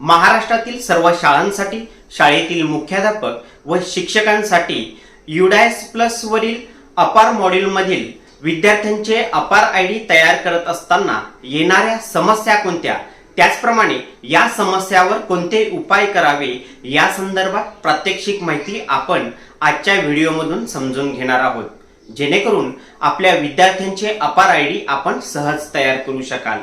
महाराष्ट्रातील सर्व शाळांसाठी शाळेतील मुख्याध्यापक व शिक्षकांसाठी युडायस प्लस वरील अपार मॉड्यूलमधील विद्यार्थ्यांचे अपार आय डी तयार करत असताना येणाऱ्या समस्या कोणत्या? त्याचप्रमाणे या समस्यावर कोणते उपाय करावे? या संदर्भात प्रात्यक्षिक माहिती आपण आजच्या व्हिडिओमधून समजून घेणार आहोत. जेणेकरून आपल्या विद्यार्थ्यांचे अपार आय डी आपण सहज तयार करू शकाल.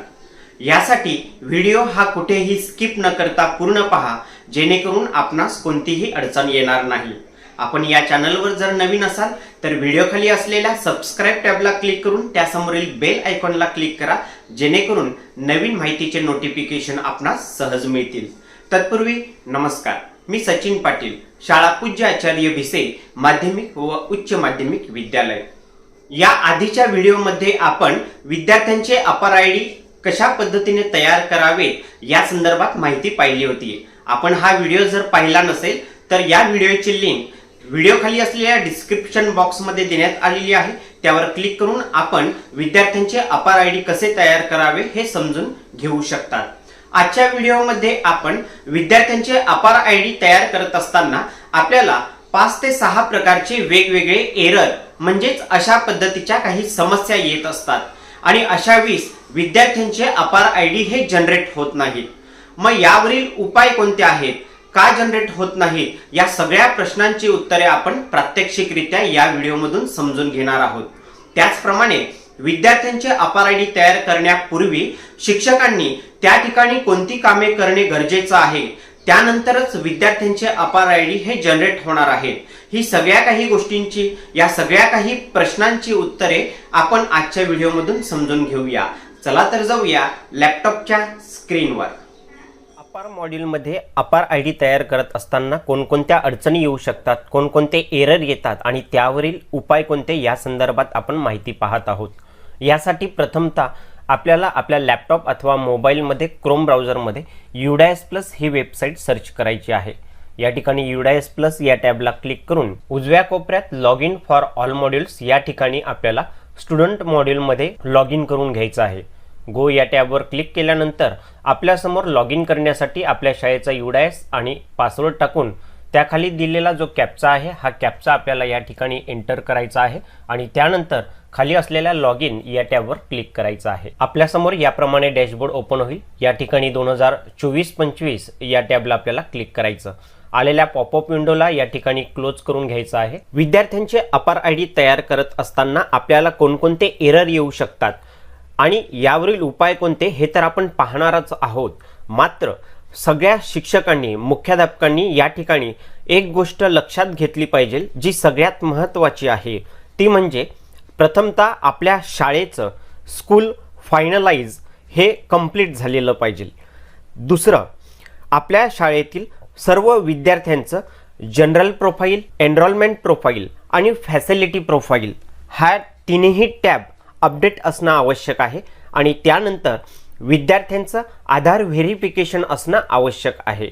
यासाठी व्हिडिओ हा कुठेही स्किप न करता पूर्ण पहा जेणेकरून आपणास कोणतीही अडचण येणार नाही. आपण या चॅनलवर जर नवीन असाल तर व्हिडिओखाली असलेल्या सबस्क्राईब टॅबला क्लिक करून त्यासमोरील बेल आयकॉनला क्लिक करा जेणेकरून नवीन माहितीचे नोटिफिकेशन आपणास सहज मिळतील. तत्पूर्वी नमस्कार मी सचिन पाटील शाळा पूज्य आचार्य भिसे माध्यमिक व उच्च माध्यमिक विद्यालय. या आधीच्या व्हिडिओमध्ये आपण विद्यार्थ्यांचे अपार आय डी कशा पद्धतीने तयार करावे या संदर्भात माहिती पाहिली होती. आपण हा व्हिडिओ जर पाहिला नसेल तर या व्हिडिओची लिंक व्हिडिओ खाली असलेल्या डिस्क्रिप्शन बॉक्समध्ये देण्यात आलेली आहे. त्यावर क्लिक करून आपण विद्यार्थ्यांचे अपार आय डी कसे तयार करावे हे समजून घेऊ शकतात. आजच्या व्हिडिओमध्ये आपण विद्यार्थ्यांचे अपार आय डी तयार करत असताना आपल्याला पाच ते सहा प्रकारचे वेगवेगळे एरर म्हणजेच अशा पद्धतीच्या काही समस्या येत असतात. आणि अशा वीस विद्यार्थ्यांचे अपार आय डी हे जनरेट होत नाहीत. मग यावरील उपाय कोणते आहेत? का जनरेट होत नाहीत? या सगळ्या प्रश्नांची उत्तरे आपण प्रात्यक्षिकरित्या या व्हिडिओमधून समजून घेणार आहोत. त्याचप्रमाणे विद्यार्थ्यांचे अपार आय डी तयार करण्यापूर्वी शिक्षकांनी त्या ठिकाणी कोणती कामे करणे गरजेचं आहे? त्यानंतरच विद्यार्थ्यांचे अपार आय डी हे जनरेट होणार आहेत. ही सगळ्या काही गोष्टींची या सगळ्या काही प्रश्नांची उत्तरे आपण आजच्या व्हिडिओमधून समजून घेऊया. चला तर जाऊया लॅपटॉपच्या स्क्रीनवर. अपार मॉड्यूलमध्ये अपार आय डी तयार करत असताना कोणकोणत्या अडचणी येऊ शकतात कोणकोणते एरर येतात आणि त्यावरील उपाय कोणते या संदर्भात आपण माहिती पाहत आहोत. यासाठी प्रथमतः आपल्याला आपल्या लॅपटॉप अथवा मोबाईलमध्ये क्रोम ब्राउझरमध्ये युडायस प्लस ही वेबसाईट सर्च करायची आहे. या ठिकाणी युडायस प्लस या टॅबला क्लिक करून उजव्या कोपऱ्यात log in for all modules या ठिकाणी आपल्याला स्टुडंट मॉड्यूलमध्ये लॉग इन करून घ्यायचं आहे. गो या टॅबवर क्लिक केल्यानंतर आपल्यासमोर लॉग इन करण्यासाठी आपल्या शाळेचा युडायस आणि पासवर्ड टाकून त्याखाली दिलेला जो कॅपचा आहे हा कॅपचा आपल्याला या ठिकाणी एंटर करायचा आहे आणि त्यानंतर खाली असलेल्या लॉग इन या टॅबवर क्लिक करायचं आहे. आपल्यासमोर याप्रमाणे डॅशबोर्ड ओपन होईल. या ठिकाणी दोन हजार चोवीस पंचवीस या टॅबला आपल्याला क्लिक करायचं. आलेल्या पॉपअप विंडोला या ठिकाणी क्लोज करून घ्यायचं आहे. विद्यार्थ्यांचे अपार आय डी तयार करत असताना आपल्याला कोणकोणते एरर येऊ शकतात आणि यावरील उपाय कोणते हे तर आपण पाहणारच आहोत. मात्र सगळ्या शिक्षकांनी मुख्याध्यापकांनी या ठिकाणी एक गोष्ट लक्षात घेतली पाहिजे जी सगळ्यात महत्त्वाची आहे. ती म्हणजे प्रथमतः आपल्या शाळेचं स्कूल फायनलाइज हे कंप्लीट झालेलं पाहिजे. दुसरं आपल्या शाळेतील सर्व विद्यार्थ्यांचं जनरल प्रोफाईल एनरोलमेंट प्रोफाईल आणि फॅसिलिटी प्रोफाईल हा तिन्ही टॅब अपडेट असणं आवश्यक आहे आणि त्यानंतर विद्यार्थ्यांचं आधार व्हेरिफिकेशन असणं आवश्यक आहे.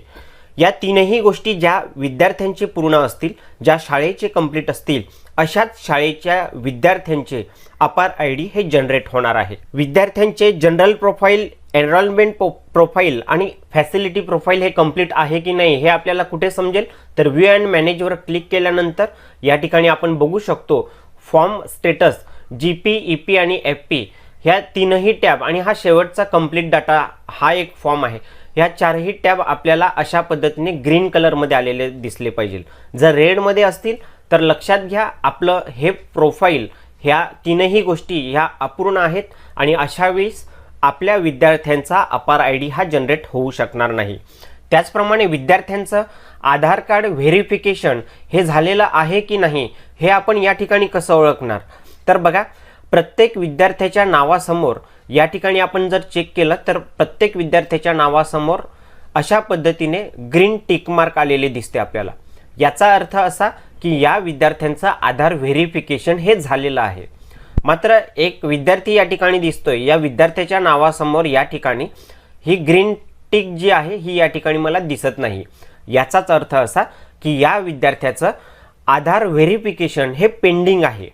या तीनही गोष्टी ज्या विद्यार्थ्यांचे पूर्ण असतील ज्या शाळेचे कंप्लीट असतील अशाच शाळेच्या विद्यार्थ्यांचे अपार आय डी हे जनरेट होणार आहे. विद्यार्थ्यांचे जनरल प्रोफाईल एनरोलमेंट प्रोफाईल आणि फॅसिलिटी प्रोफाईल हे कंप्लीट आहे की नाही हे आपल्याला कुठे समजेल? तर व्ह्यू अँड मॅनेजवर क्लिक केल्यानंतर या ठिकाणी आपण बघू शकतो form status G P E P आणि एफ पी. ह्या तीनही टॅब आणि हा शेवटचा कंप्लीट डाटा हा एक फॉर्म आहे. ह्या चारही टॅब आपल्याला अशा पद्धतीने ग्रीन कलरमध्ये आलेले दिसले पाहिजे. जर रेडमध्ये असतील तर लक्षात घ्या आपलं हे प्रोफाईल ह्या तीनही गोष्टी ह्या अपूर्ण आहेत आणि अशा वेळेस आपल्या विद्यार्थ्यांचा अपार आय डी हा जनरेट होऊ शकणार नाही. त्याचप्रमाणे विद्यार्थ्यांचं आधार कार्ड व्हेरिफिकेशन हे झालेलं आहे की नाही हे आपण या ठिकाणी कसं ओळखणार? तर बघा प्रत्येक विद्यार्थ्याच्या नावासमोर या ठिकाणी आपण जर चेक केलं तर प्रत्येक विद्यार्थ्याच्या नावासमोर अशा पद्धतीने ग्रीन टिक मार्क आलेले दिसते आपल्याला. याचा अर्थ असा की या विद्यार्थ्यांचं आधार व्हेरिफिकेशन हे झालेलं आहे. मात्र एक विद्यार्थी या ठिकाणी दिसतोय. या विद्यार्थ्याच्या नावासमोर या ठिकाणी ही ग्रीन टिक जी आहे ही या ठिकाणी मला दिसत नाही. याचाच अर्थ असा की या विद्यार्थ्याचं आधार व्हेरिफिकेशन हे पेंडिंग आहे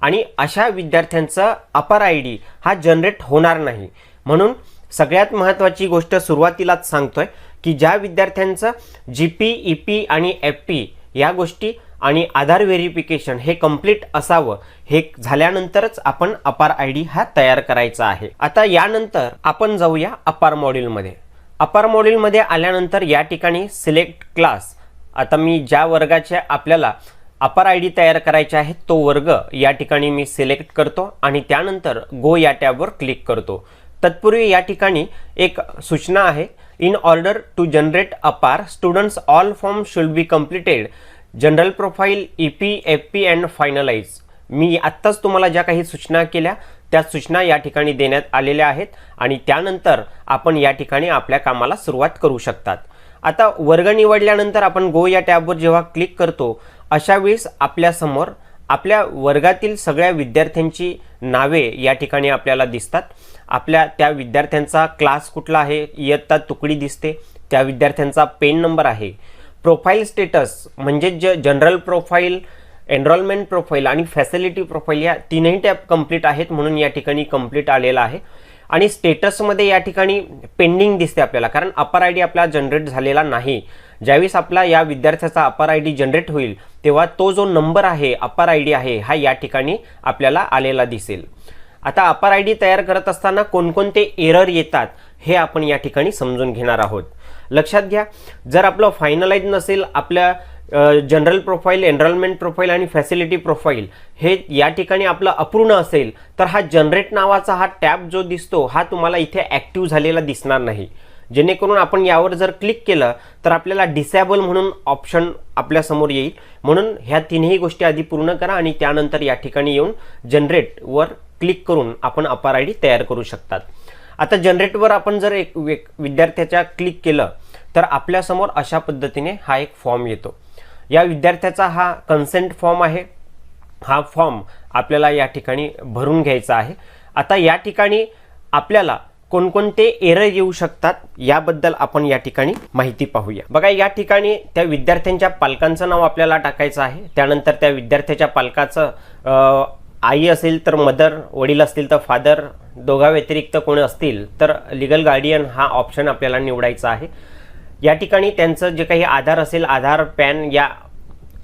आणि अशा विद्यार्थ्यांचा अपार आय डी हा जनरेट होणार नाही. म्हणून सगळ्यात महत्त्वाची गोष्ट सुरुवातीलाच सांगतोय की ज्या विद्यार्थ्यांचं जी पी ई पी आणि एफ पी या गोष्टी आणि आधार व्हेरिफिकेशन हे कंप्लीट असावं हे झाल्यानंतरच आपण अपार आय डी हा तयार करायचा आहे. आता यानंतर आपण जाऊया अपार मॉड्यूलमध्ये. अपार मॉड्यूलमध्ये आल्यानंतर या ठिकाणी सिलेक्ट क्लास आता मी ज्या वर्गाचे आपल्याला अपार आय डी तयार करायचे आहे तो वर्ग या ठिकाणी मी सिलेक्ट करतो आणि त्यानंतर गो या टॅबवर क्लिक करतो. तत्पूर्वी या ठिकाणी एक सूचना आहे in order to generate APAAR students all form should be completed general profile E P F P and finalise मी आत्ताच तुम्हाला ज्या काही सूचना केल्या त्या सूचना या ठिकाणी देण्यात आलेल्या आहेत आणि त्यानंतर आपण या ठिकाणी आपल्या कामाला सुरुवात करू शकतात. आता वर्ग निवडल्यानंतर आपण गो या टॅबवर जेव्हा क्लिक करतो अशा वेळेस आपल्यासमोर आपल्या वर्गातील सगळ्या विद्यार्थ्यांची नावे या ठिकाणी आपल्याला दिसतात. आपल्या त्या विद्यार्थ्यांचा क्लास कुठला आहे इयत्ता तुकडी दिसते त्या विद्यार्थ्यांचा पेन नंबर आहे. प्रोफाईल स्टेटस म्हणजे जे जनरल प्रोफाईल एनरोलमेंट प्रोफाईल आणि फॅसिलिटी प्रोफाईल या तीनही टॅब कंप्लीट आहेत म्हणून या ठिकाणी कंप्लीट आलेला आहे. आणि स्टेटसमध्ये या ठिकाणी पेंडिंग दिसते आपल्याला कारण अपर आय डी आपला जनरेट झालेला नाही. ज्यावेळेस आपला या विद्यार्थ्याचा अपर आय डी जनरेट होईल तेव्हा तो जो नंबर आहे अपर आय डी आहे हा या ठिकाणी आपल्याला आलेला दिसेल. आता अपर आय डी तयार करत असताना कोणकोणते एरर येतात हे आपण या ठिकाणी समजून घेणार आहोत. लक्षात घ्या. जर आपलं फायनलाइज नसेल आपल्या जनरल प्रोफाईल एनरोलमेंट प्रोफाईल आणि फॅसिलिटी प्रोफाईल हे या ठिकाणी आपलं अपूर्ण असेल तर हा जनरेट नावाचा हा टॅब जो दिसतो हा तुम्हाला इथे ॲक्टिव्ह झालेला दिसणार नाही. जेणेकरून आपण यावर जर क्लिक केलं तर आपल्याला डिसॅबल म्हणून ऑप्शन आपल्यासमोर येईल. म्हणून ह्या तिन्ही गोष्टी आधी पूर्ण करा आणि त्यानंतर या ठिकाणी येऊन जनरेटवर क्लिक करून आपण अपार आय डी तयार करू शकतात. आता जनरेटवर आपण जर एक विद्यार्थ्याच्या क्लिक केलं तर आपल्यासमोर अशा पद्धतीने हा एक फॉर्म येतो. या विद्यार्थ्याचा हा कन्सेंट फॉर्म आहे. हा फॉर्म आपल्याला या ठिकाणी भरून घ्यायचा आहे. आता या ठिकाणी आपल्याला कोणकोणते एरर येऊ शकतात याबद्दल आपण या ठिकाणी माहिती पाहूया. बघा या ठिकाणी त्या विद्यार्थ्यांच्या पालकांचं नाव आपल्याला टाकायचं आहे. त्यानंतर त्या विद्यार्थ्याच्या पालकाचं आई असेल तर मदर वडील असतील तर फादर दोघा व्यतिरिक्त कोणी असतील तर लिगल गार्डियन हा ऑप्शन आपल्याला निवडायचा आहे. या ठिकाणी त्यांचं जे काही आधार असेल आधार पॅन या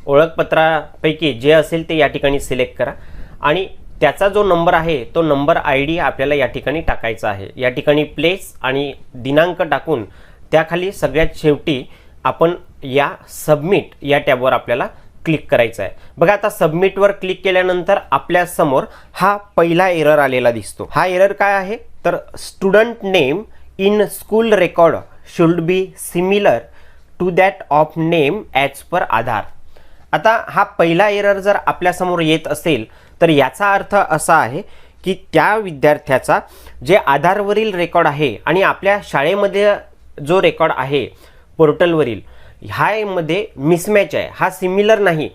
ओळखपत्रापैकी जे असेल ते या ठिकाणी सिलेक्ट करा. आणि त्याचा जो नंबर आहे तो नंबर आय डी आपल्याला या ठिकाणी टाकायचा आहे. या ठिकाणी प्लेस आणि दिनांक टाकून त्याखाली सगळ्यात शेवटी आपण या सबमिट या टॅबवर आपल्याला क्लिक करायचं आहे. बघा आता सबमिटवर क्लिक केल्यानंतर आपल्यासमोर हा पहिला एरर आलेला दिसतो. हा एरर काय आहे? तर student name in school record. Should be similar to that of name as per Aadhaar. आता हा पहिला एरर जर आपल्यासमोर येत असेल तर याचा अर्थ असा आहे की त्या विद्यार्थ्याचा जे आधारवरील रेकॉर्ड आहे आणि आपल्या शाळेमध्ये जो रेकॉर्ड आहे पोर्टलवरील ह्यामध्ये मिसमॅच आहे. हा सिमिलर नाही.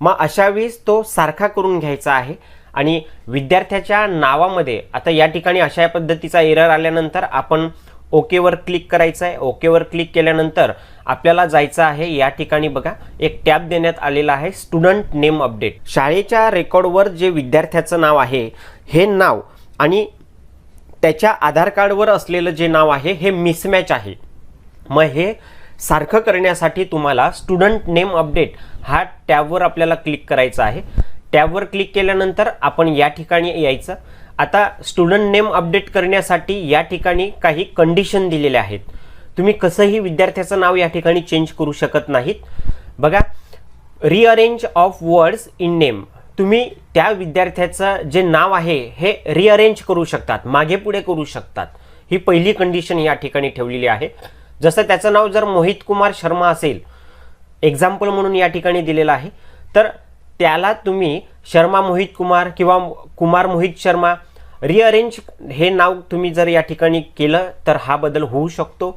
मग अशा वेळेस तो सारखा करून घ्यायचा आहे आणि विद्यार्थ्याच्या नावामध्ये आता या ठिकाणी अशा पद्धतीचा एरर आल्यानंतर आपण ओकेवर क्लिक करायचं आहे ओकेवर क्लिक केल्यानंतर आपल्याला जायचं आहे या ठिकाणी बघा. एक टॅब देण्यात आलेला आहे स्टुडंट नेम अपडेट. शाळेच्या रेकॉर्डवर जे विद्यार्थ्याचं नाव आहे हे नाव आणि त्याच्या आधार कार्डवर असलेलं जे नाव आहे हे मिसमॅच आहे. मग हे सारखं करण्यासाठी तुम्हाला स्टुडंट नेम अपडेट हा टॅबवर आपल्याला क्लिक करायचा आहे. टॅबवर क्लिक केल्यानंतर आपण या ठिकाणी यायचं. आता स्टुडंट नेम अपडेट करण्यासाठी या ठिकाणी काही कंडिशन दिलेल्या आहेत. तुम्ही कसंही विद्यार्थ्याचं नाव या ठिकाणी चेंज करू शकत नाहीत. बघा rearrange of words in name तुम्ही त्या विद्यार्थ्याचं जे नाव आहे हे रिअरेंज करू शकतात मागे पुढे करू शकतात. ही पहिली कंडिशन या ठिकाणी ठेवलेली आहे. जसं त्याचं नाव जर मोहित कुमार शर्मा असेल एक्झाम्पल म्हणून या ठिकाणी दिलेलं आहे तर त्याला तुम्ही शर्मा मोहित कुमार किंवा कुमार मोहित शर्मा रिअरेंज हे नाव तुम्ही जर या ठिकाणी केलं तर हा बदल होऊ शकतो.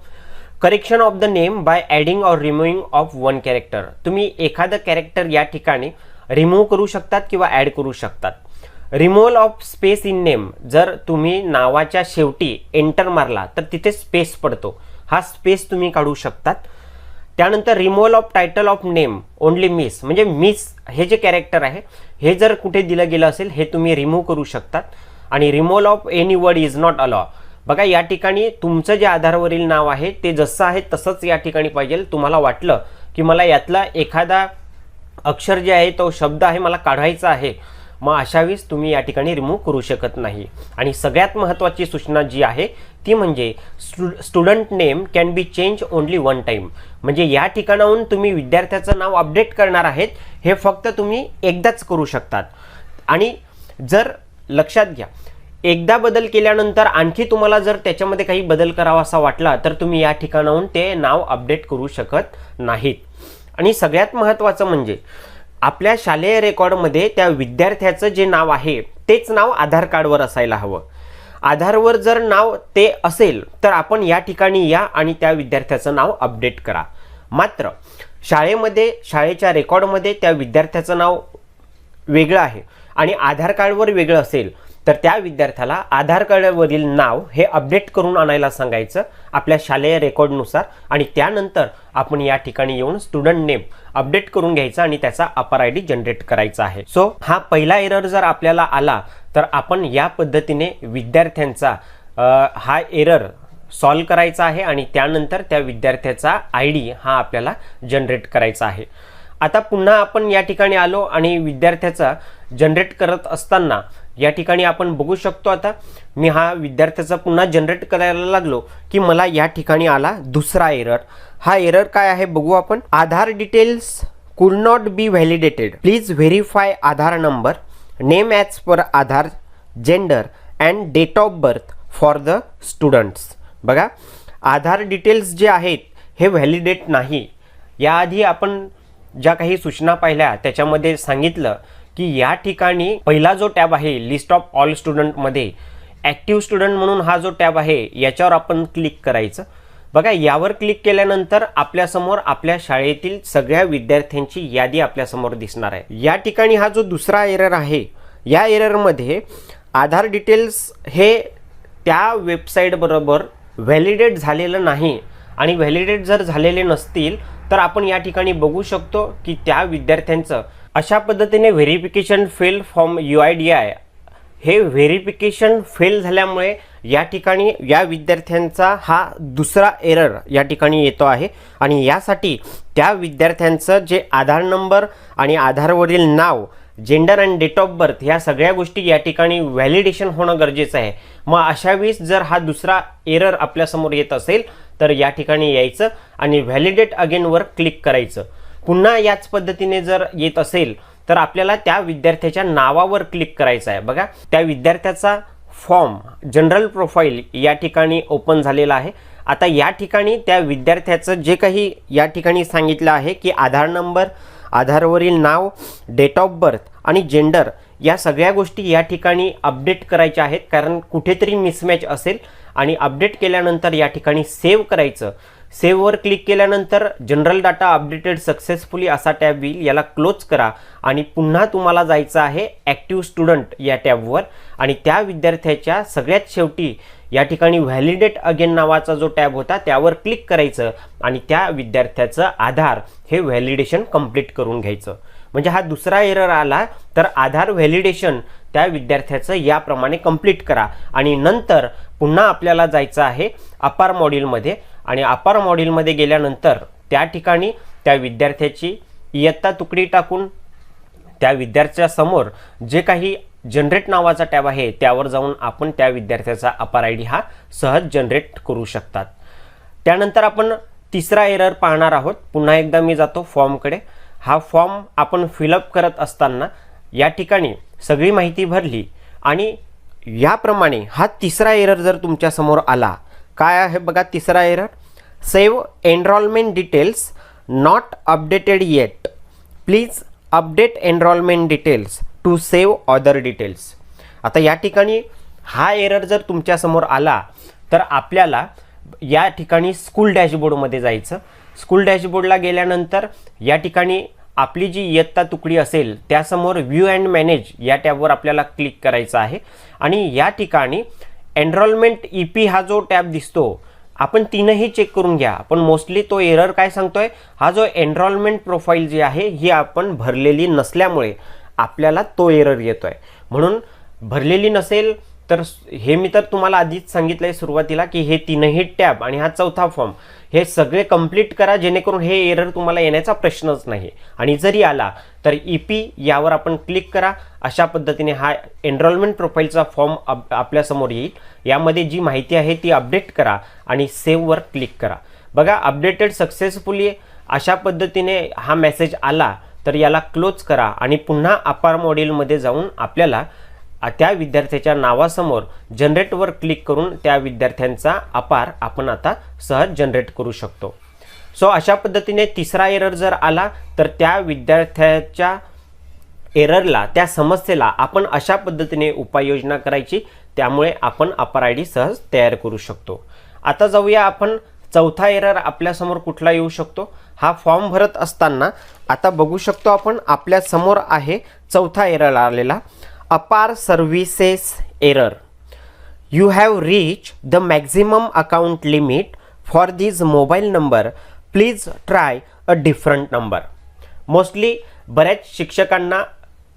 Correction of the name by adding or removing of one character तुम्ही एखादं कॅरेक्टर या ठिकाणी रिमूव्ह करू शकतात किंवा ॲड करू शकतात. Removal of space in name जर तुम्ही नावाच्या शेवटी एंटर मारला तर तिथे स्पेस पडतो. हा स्पेस तुम्ही काढू शकतात. त्यानंतर removal of title of name only miss म्हणजे मिस हे जे कॅरेक्टर आहे हे जर कुठे दिलं गेलं असेल हे तुम्ही रिमूव्ह करू शकतात. आणि removal of any word is not allow बघा या ठिकाणी तुमचं जे आधारवरील नाव आहे ते जसं आहे तसंच या ठिकाणी पाहिजे. तुम्हाला वाटलं की मला यातला एखादा अक्षर जे आहे तो शब्द आहे मला काढायचा आहे मग अशावेळीस तुम्ही या ठिकाणी रिमूव्ह करू शकत नाही. आणि सगळ्यात महत्त्वाची सूचना जी आहे ती म्हणजे stu student name can be change only one time म्हणजे या ठिकाणाहून तुम्ही विद्यार्थ्याचं नाव अपडेट करणार आहेत हे फक्त तुम्ही एकदाच करू शकतात. आणि जर लक्षात घ्या. एकदा बदल केल्यानंतर आणखी तुम्हाला जर त्याच्यामध्ये काही बदल करावा असा वाटला तर तुम्ही या ठिकाणाहून ते नाव अपडेट करू शकत नाहीत. आणि सगळ्यात महत्त्वाचं म्हणजे आपल्या शालेय रेकॉर्डमध्ये त्या विद्यार्थ्याचं जे नाव आहे तेच नाव आधार कार्डवर असायला हवं. आधारवर जर नाव ते असेल तर आपण या ठिकाणी या आणि त्या विद्यार्थ्याचं नाव अपडेट करा. मात्र शाळेमध्ये शाळेच्या रेकॉर्डमध्ये त्या विद्यार्थ्याचं नाव वेगळं आहे. आणि आधार कार्डवर वेगळं असेल तर त्या विद्यार्थ्याला आधार कार्डवरील नाव हे अपडेट करून आणायला सांगायचं आपल्या शालेय रेकॉर्डनुसार. आणि त्यानंतर आपण या ठिकाणी येऊन स्टुडंट नेम अपडेट करून घ्यायचा आणि त्याचा अपर आय डी जनरेट करायचा आहे. सो हा पहिला एरर जर आपल्याला आला तर आपण या पद्धतीने विद्यार्थ्यांचा हा एरर सॉल्व करायचा आहे आणि त्यानंतर त्या विद्यार्थ्याचा आय डी हा आपल्याला जनरेट करायचा आहे. आता पुन्हा आपण या ठिकाणी आलो आणि विद्यार्थ्याचा जनरेट करत असताना या ठिकाणी आपण बघू शकतो आता मी हा विद्यार्थ्याचा पुन्हा जनरेट करायला लागलो की मला या ठिकाणी आला दुसरा एरर हा एरर काय आहे बघू आपण. Aadhaar details could not be validated please verify Aadhaar number name as per Aadhaar gender and date of birth for the students बघा आधार डिटेल्स जे आहेत हे व्हॅलिडेट नाही. याआधी आपण ज्या काही सूचना पाहिल्या त्याच्यामध्ये सांगितलं की या ठिकाणी पहिला जो टॅब आहे लिस्ट ऑफ ऑल स्टुडंटमध्ये ॲक्टिव्ह स्टुडंट म्हणून हा जो टॅब आहे याच्यावर आपण क्लिक करायचं. बघा यावर क्लिक केल्यानंतर आपल्यासमोर आपल्या शाळेतील सगळ्या विद्यार्थ्यांची यादी आपल्यासमोर दिसणार आहे. या ठिकाणी हा जो दुसरा एरर आहे या एररमध्ये आधार डिटेल्स हे त्या वेबसाईटबरोबर व्हॅलिडेट झालेलं नाही. आणि व्हॅलिडेट जर झालेले नसतील तर आपण या ठिकाणी बघू शकतो की त्या विद्यार्थ्यांचं अशा पद्धतीने verification fail from U I D I हे व्हेरिफिकेशन फेल झाल्यामुळे या ठिकाणी या विद्यार्थ्यांचा हा दुसरा एरर या ठिकाणी येतो आहे. आणि यासाठी त्या विद्यार्थ्यांचं जे आधार नंबर आणि आधारवरील नाव gender and date of birth ह्या सगळ्या गोष्टी या ठिकाणी व्हॅलिडेशन होणं गरजेचं आहे. मग अशा वेळेस जर हा दुसरा एरर आपल्यासमोर येत असेल तर या ठिकाणी यायचं आणि व्हॅलिडेट अगेनवर क्लिक करायचं. पुन्हा याच पद्धतीने जर येत असेल तर आपल्याला त्या विद्यार्थ्याच्या नावावर क्लिक करायचं आहे. बघा त्या विद्यार्थ्याचा फॉर्म जनरल प्रोफाईल या ठिकाणी ओपन झालेला आहे. आता या ठिकाणी त्या विद्यार्थ्याचं जे काही या ठिकाणी सांगितलं आहे की आधार नंबर आधारवरील नाव डेट ऑफ बर्थ आणि जेंडर या सगळ्या गोष्टी या ठिकाणी अपडेट करायच्या आहेत. कारण कुठेतरी मिसमॅच असेल आणि अपडेट केल्यानंतर या ठिकाणी सेव्ह करायचं. सेव्हवर क्लिक केल्यानंतर जनरल डाटा अपडेटेड सक्सेसफुली असा टॅब येईल. याला क्लोज करा आणि पुन्हा तुम्हाला जायचं आहे ॲक्टिव्ह स्टुडंट या टॅबवर. आणि त्या विद्यार्थ्याच्या सगळ्यात शेवटी या ठिकाणी व्हॅलिडेट अगेन नावाचा जो टॅब होता त्यावर क्लिक करायचं आणि त्या विद्यार्थ्याचं आधार हे व्हॅलिडेशन कंप्लीट करून घ्यायचं. म्हणजे हा दुसरा एरर आला तर आधार व्हॅलिडेशन त्या विद्यार्थ्याचं याप्रमाणे कंप्लीट करा. आणि नंतर पुन्हा आपल्याला जायचं आहे अपार मॉड्यूलमध्ये. आणि अपार मॉड्यूलमध्ये गेल्यानंतर त्या ठिकाणी त्या विद्यार्थ्याची इयत्ता तुकडी टाकून त्या विद्यार्थ्यासमोर जे काही जनरेट नावाचा टॅब आहे त्यावर जाऊन आपण त्या विद्यार्थ्याचा अपार आय डी हा सहज जनरेट करू शकतात. त्यानंतर आपण तिसरा एरर पाहणार आहोत. पुन्हा एकदा मी जातो फॉर्मकडे. हा फॉर्म आपण फिलअप करत असताना या ठिकाणी सगळी माहिती भरली आणि याप्रमाणे हा तिसरा एरर जर तुमच्यासमोर आला काय आहे बघा तिसरा error? Save enrolment details not updated yet. Please update enrolment details. To save other details आता या ठिकाणी हा एरर जर तुमच्यासमोर आला तर आपल्याला या ठिकाणी स्कूल डॅशबोर्डमध्ये जायचं. स्कूल डॅशबोर्डला गेल्यानंतर या ठिकाणी आपली जी इयत्ता तुकडी असेल त्यासमोर व्ह्यू अँड मॅनेज या टॅबवर आपल्याला क्लिक करायचं आहे. आणि या ठिकाणी एनरोलमेंट ई पी हा जो टॅब दिसतो आपण तीनही चेक करून घ्या. पण मोस्टली तो एरर काय सांगतोय? हा जो एनरोलमेंट प्रोफाईल जी आहे ही आपण भरलेली नसल्यामुळे. आपल्याला तो एरर येतो आहे म्हणून भरलेली नसेल तर तर हे मी तर तुम्हाला आधीच सांगितलं आहे सुरुवातीला की हे तीनही टॅब आणि हा चौथा फॉर्म हे सगळे कंप्लीट करा जेणेकरून हे एरर तुम्हाला येण्याचा प्रश्नच नाही. आणि जरी आला तर ई पी यावर आपण क्लिक करा. अशा पद्धतीने हा एनरोलमेंट प्रोफाईलचा फॉर्म आप आपल्यासमोर येईल. यामध्ये जी माहिती आहे ती अपडेट करा आणि सेव्हवर क्लिक करा. बघा अपडेटेड सक्सेसफुली अशा पद्धतीने हा मेसेज आला तर याला क्लोज करा आणि पुन्हा अपार मॉड्यूलमध्ये जाऊन आपल्याला त्या विद्यार्थ्याच्या नावासमोर जनरेटवर क्लिक करून त्या विद्यार्थ्यांचा अपार आपण आता सहज जनरेट करू शकतो. सो अशा पद्धतीने तिसरा एरर जर आला तर त्या विद्यार्थ्याच्या एररला त्या समस्येला आपण अशा पद्धतीने उपाययोजना करायची त्यामुळे आपण अपार आय डी सहज तयार करू शकतो. आता जाऊया आपण चौथा एरर आपल्यासमोर कुठला येऊ शकतो? हा फॉर्म भरत असताना आता बघू शकतो आपण आपल्यासमोर आहे चौथा एरर आलेला. APAAR services error. You have reach the maximum account limit for these mobile number please try a different number mostly बऱ्याच शिक्षकांना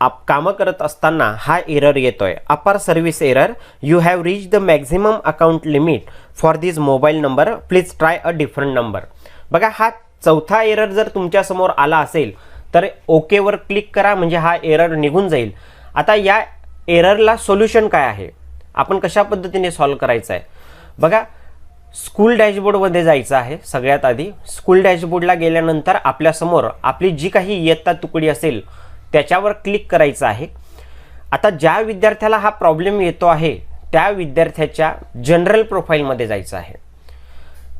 आप कामं करत असताना हा एरर येतोय. APAAR service error you have reach the maximum account limit for this mobile number please try a different number बघा हा चौथा एरर जर तुमच्यासमोर आला असेल तर ओकेवर क्लिक करा म्हणजे हा एरर निघून जाईल. आता या एररला सोल्युशन काय आहे? आपण कशा पद्धतीने सॉल्व्ह करायचं आहे? बघा स्कूल डॅशबोर्डमध्ये जायचं आहे सगळ्यात आधी. स्कूल डॅशबोर्डला गेल्यानंतर आपल्यासमोर आपली जी काही इयत्ता तुकडी असेल त्याच्यावर क्लिक करायचं आहे. आता ज्या विद्यार्थ्याला हा प्रॉब्लेम येतो आहे त्या विद्यार्थ्याच्या जनरल प्रोफाईलमध्ये जायचं आहे.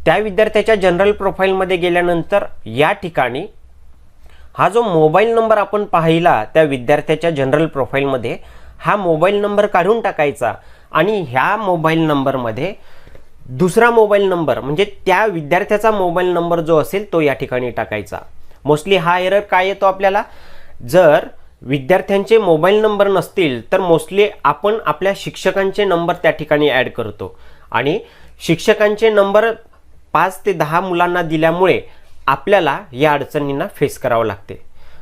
त्या विद्यार्थ्याच्या जनरल प्रोफाईलमध्ये गेल्यानंतर या ठिकाणी हा जो मोबाईल नंबर आपण पाहिला त्या विद्यार्थ्याच्या जनरल प्रोफाईलमध्ये हा मोबाईल नंबर काढून टाकायचा आणि ह्या मोबाईल नंबरमध्ये दुसरा मोबाईल नंबर म्हणजे त्या विद्यार्थ्याचा मोबाईल नंबर जो असेल तो या ठिकाणी टाकायचा. मोस्टली हा एरर काय येतो आपल्याला? जर विद्यार्थ्यांचे मोबाईल नंबर नसतील तर मोस्टली आपण आपल्या शिक्षकांचे नंबर त्या ठिकाणी ॲड करतो. आणि शिक्षकांचे नंबर पाच ते दहा मुलांना दिल्यामुळे आपल्याला या अडचणींना फेस करावं लागते.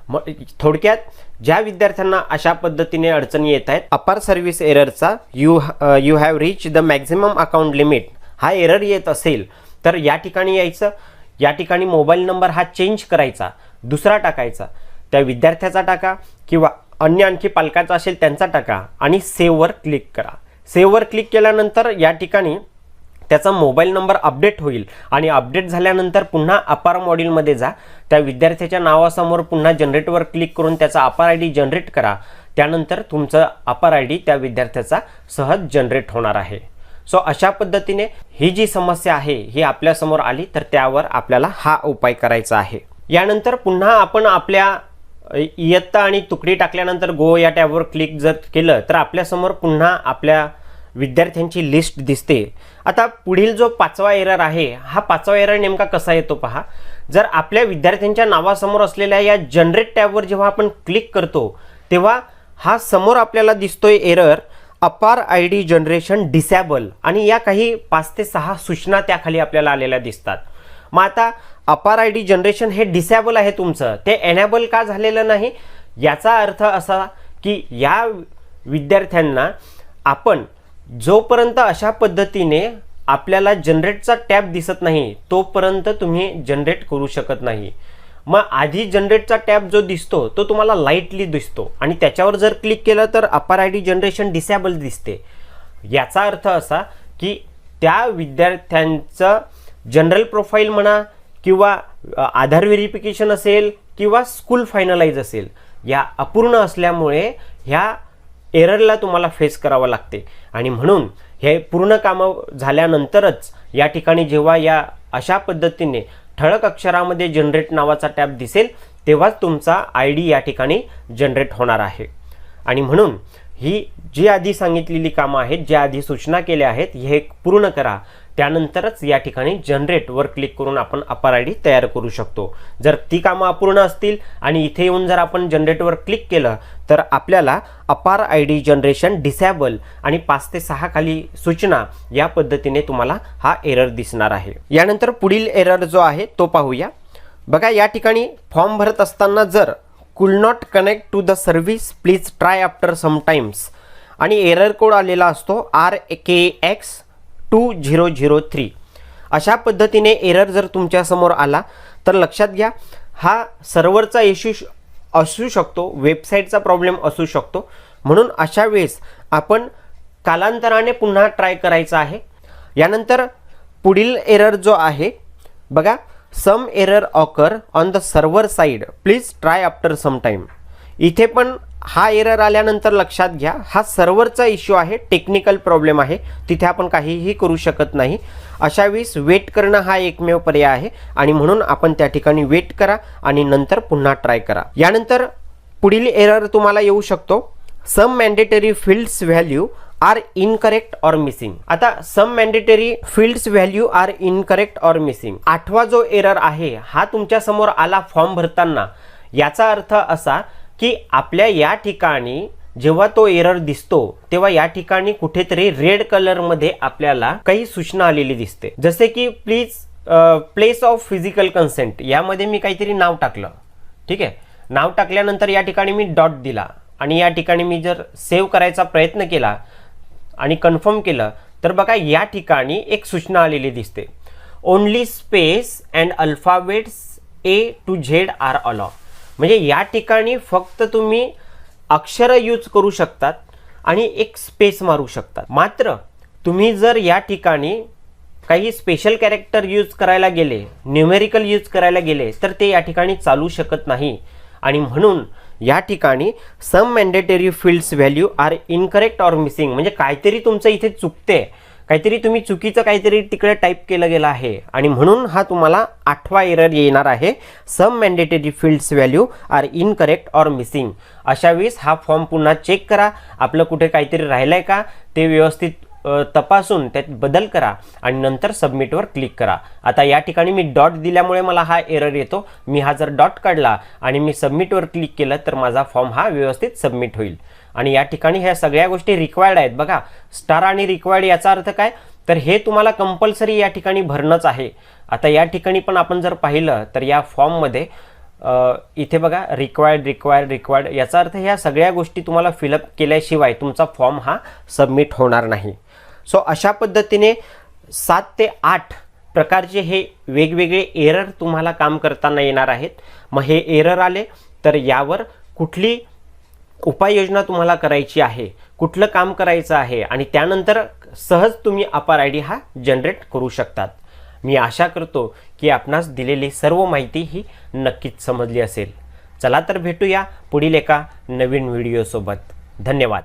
मग थोडक्यात ज्या विद्यार्थ्यांना अशा पद्धतीने अडचणी येत आहेत अपार service एररचा you you have reach the maximum account limit हा एरर येत असेल तर या ठिकाणी यायचं. या ठिकाणी मोबाईल नंबर हा चेंज करायचा दुसरा टाकायचा. त्या विद्यार्थ्याचा टाका किंवा अन्य आणखी पालकाचा असेल त्यांचा टाका आणि सेव्हवर क्लिक करा. सेव्हवर क्लिक केल्यानंतर या ठिकाणी त्याचा मोबाईल नंबर अपडेट होईल आणि अपडेट झाल्यानंतर पुन्हा अपार मॉड्यूलमध्ये जा. त्या विद्यार्थ्याच्या नावासमोर पुन्हा जनरेटवर क्लिक करून त्याचा अपार आय डी जनरेट करा. त्यानंतर तुमचं अपार आय डी त्या विद्यार्थ्याचा सहज जनरेट होणार आहे. सो अशा पद्धतीने ही जी समस्या आहे ही आपल्यासमोर आली तर त्यावर आपल्याला हा उपाय करायचा आहे. यानंतर पुन्हा आपण आपल्या इयत्ता आणि तुकडी टाकल्यानंतर गो या टॅबवर क्लिक जर केलं तर आपल्यासमोर पुन्हा आपल्या विद्यार्थ्यांची लिस्ट दिसते. आता पुढील जो पाचवा एरर आहे हा पाचवा एरर नेमका कसा येतो पहा. जर आपल्या विद्यार्थ्यांच्या नावासमोर असलेल्या या जनरेट टॅबवर जेव्हा आपण क्लिक करतो तेव्हा हा समोर आपल्याला दिसतोय एरर अपार आय डी जनरेशन डिसॅबल आणि या काही पाच ते सहा सूचना त्याखाली आपल्याला आलेल्या दिसतात. मग आता अपार आय डी जनरेशन हे डिसॅबल आहे तुमचं. ते एनॅबल का झालेलं नाही? याचा अर्थ असा की या विद्यार्थ्यांना आपण जोपर्यंत अशा पद्धतीने आपल्याला जनरेटचा टॅब दिसत नाही तोपर्यंत तुम्ही जनरेट करू शकत नाही. मग आधी जनरेटचा टॅब जो दिसतो तो तुम्हाला लाईटली दिसतो. आणि त्याच्यावर जर क्लिक केलं तर अपार आय डी जनरेशन डिसॅबल दिसते. याचा अर्थ असा की त्या विद्यार्थ्यांचं जनरल प्रोफाईल म्हणा किंवा आधार व्हेरिफिकेशन असेल किंवा स्कूल फायनलाइज असेल या अपूर्ण असल्यामुळे ह्या एररला तुम्हाला फेस करावं लागते. आणि म्हणून हे पूर्ण कामं झाल्यानंतरच या ठिकाणी जेव्हा या अशा पद्धतीने ठळक अक्षरामध्ये जनरेट नावाचा टॅब दिसेल तेव्हाच तुमचा आय डी या ठिकाणी जनरेट होणार आहे. आणि म्हणून ही जी आधी सांगितलेली कामं आहेत ज्या आधी सूचना केल्या आहेत हे पूर्ण करा. त्यानंतरच या ठिकाणी जनरेटवर क्लिक करून आपण अपार आय डी तयार करू शकतो. जर ती कामं अपूर्ण असतील आणि इथे येऊन जर आपण जनरेटवर क्लिक केलं तर आपल्याला अपार आय डी जनरेशन डिसॅबल आणि पाच ते सहा खाली सूचना या पद्धतीने तुम्हाला हा एरर दिसणार आहे. यानंतर पुढील एरर जो आहे तो पाहूया. बघा या ठिकाणी फॉर्म भरत असताना जर could not connect to the service please try after sometimes आणि एरर कोड आलेला असतो R K X two zero zero three अशा पद्धतीने एरर जर तुमच्यासमोर आला तर लक्षात घ्या हा सर्व्हरचा इश्यू असू शकतो वेबसाईटचा प्रॉब्लेम असू शकतो. म्हणून अशा वेळेस आपण कालांतराने पुन्हा ट्राय करायचा आहे. यानंतर पुढील एरर जो आहे बघा some error occur on the server side please try after some time इथे पण हा एरर आल्यानंतर लक्षात घ्या हा सर्व्हरचा इश्यू आहे टेक्निकल प्रॉब्लेम आहे. तिथे आपण काहीही करू शकत नाही. अशा वेळेस वेट करणं हा एकमेव पर्याय आहे आणि म्हणून आपण त्या ठिकाणी वेट करा आणि नंतर पुन्हा ट्राय करा. यानंतर पुढील एरर तुम्हाला येऊ शकतो. Some mandatory fields value are incorrect or missing आता some mandatory fields value are incorrect or missing आठवा जो एरर आहे हा तुमच्यासमोर आला फॉर्म भरताना. याचा अर्थ असा की आपल्या या ठिकाणी जेव्हा तो एरर दिसतो तेव्हा या ठिकाणी कुठेतरी रेड कलरमध्ये आपल्याला काही सूचना आलेली दिसते. जसे की please place of physical consent यामध्ये मी काहीतरी नाव टाकलं. ठीक आहे? नाव टाकल्यानंतर या ठिकाणी मी डॉट दिला. आणि या ठिकाणी मी जर सेव्ह करायचा प्रयत्न केला आणि कन्फर्म केलं तर बघा या ठिकाणी एक सूचना आलेली दिसते. Only space and alphabets A to Z are allow म्हणजे या ठिकाणी फक्त तुम्ही अक्षरं यूज करू शकतात आणि एक स्पेस मारू शकतात. मात्र तुम्ही जर या ठिकाणी काही स्पेशल कॅरेक्टर यूज करायला गेले न्यूमेरिकल यूज करायला गेले तर ते या ठिकाणी चालू शकत नाही. आणि म्हणून या ठिकाणी some mandatory fields value are incorrect or missing म्हणजे काहीतरी तुमचं इथे चुकते काहीतरी तुम्ही चुकीचं काहीतरी तिकडे टाईप केलं गेलं आहे. आणि म्हणून हा तुम्हाला आठवा एरर येणार आहे. Some mandatory fields value are incorrect or missing अशा वेळेस हा फॉर्म पुन्हा चेक करा. आपलं कुठे काहीतरी राहिलं आहे का? ते व्यवस्थित तपासून त्यात बदल करा. आणि नंतर सबमिटवर क्लिक करा. आता या ठिकाणी मी डॉट दिल्यामुळे मला हा एरर येतो. मी हा जर डॉट काढला आणि मी सबमिटवर क्लिक केलं तर माझा फॉर्म हा व्यवस्थित सबमिट होईल. आणि या ठिकाणी ह्या सगळ्या गोष्टी रिक्वायर्ड आहेत. बघा स्टार आणि रिक्वायर्ड याचा अर्थ काय? तर हे तुम्हाला कंपल्सरी या ठिकाणी भरणंच आहे. आता या ठिकाणी पण आपण जर पाहिलं तर या फॉर्ममध्ये इथे बघा रिक्वायर्ड रिक्वायर्ड रिक्वायर्ड याचा अर्थ ह्या सगळ्या गोष्टी तुम्हाला फिलअप केल्याशिवाय तुमचा फॉर्म हा सबमिट होणार नाही. सो अशा पद्धतीने सात ते आठ प्रकारचे हे वेगवेगळे एरर तुम्हाला काम करताना येणार आहेत. मग हे एरर आले तर यावर कुठली उपाययोजना तुम्हाला करायची आहे कुठलं काम करायचं आहे आणि त्यानंतर सहज तुम्ही अपार आय डी हा जनरेट करू शकतात. मी आशा करतो की आपणास दिलेली सर्व माहिती ही नक्कीच समजली असेल. चला तर भेटूया पुढील एका नवीन व्हिडिओसोबत. धन्यवाद.